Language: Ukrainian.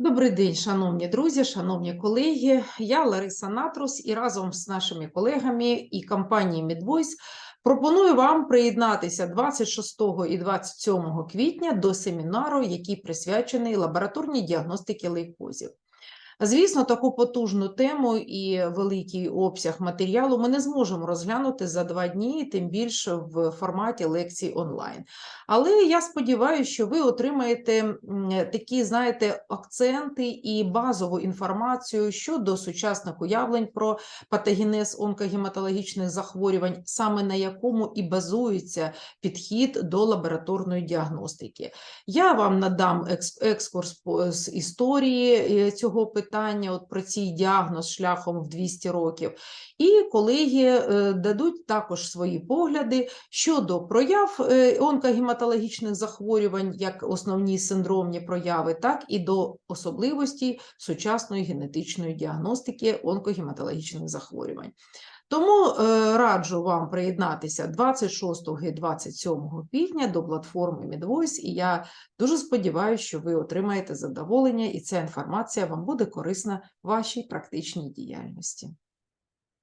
Добрий день, шановні друзі, шановні колеги. Я Лариса Натрус і разом з нашими колегами і компанією Midvoice пропоную вам приєднатися 26 і 27 квітня до семінару, який присвячений лабораторній діагностиці лейкозів. Звісно, таку потужну тему і великий обсяг матеріалу ми не зможемо розглянути за два дні, тим більше в форматі лекцій онлайн. Але я сподіваюся, що ви отримаєте такі, знаєте, акценти і базову інформацію щодо сучасних уявлень про патогенез онкогематологічних захворювань, саме на якому і базується підхід до лабораторної діагностики. Я вам надам екскурс з історії е, цього питання, от про цей діагноз шляхом в 200 років. І колеги е, дадуть також свої погляди щодо прояв е, онкогематологічних захворювань, як основні синдромні прояви, так і до особливості сучасної генетичної діагностики онкогематологічних захворювань. Тому е, раджу вам приєднатися 26 і 27 квітня до платформи Midvoice, і я дуже сподіваюся, що ви отримаєте задоволення, і ця інформація вам буде корисна в вашій практичній діяльності.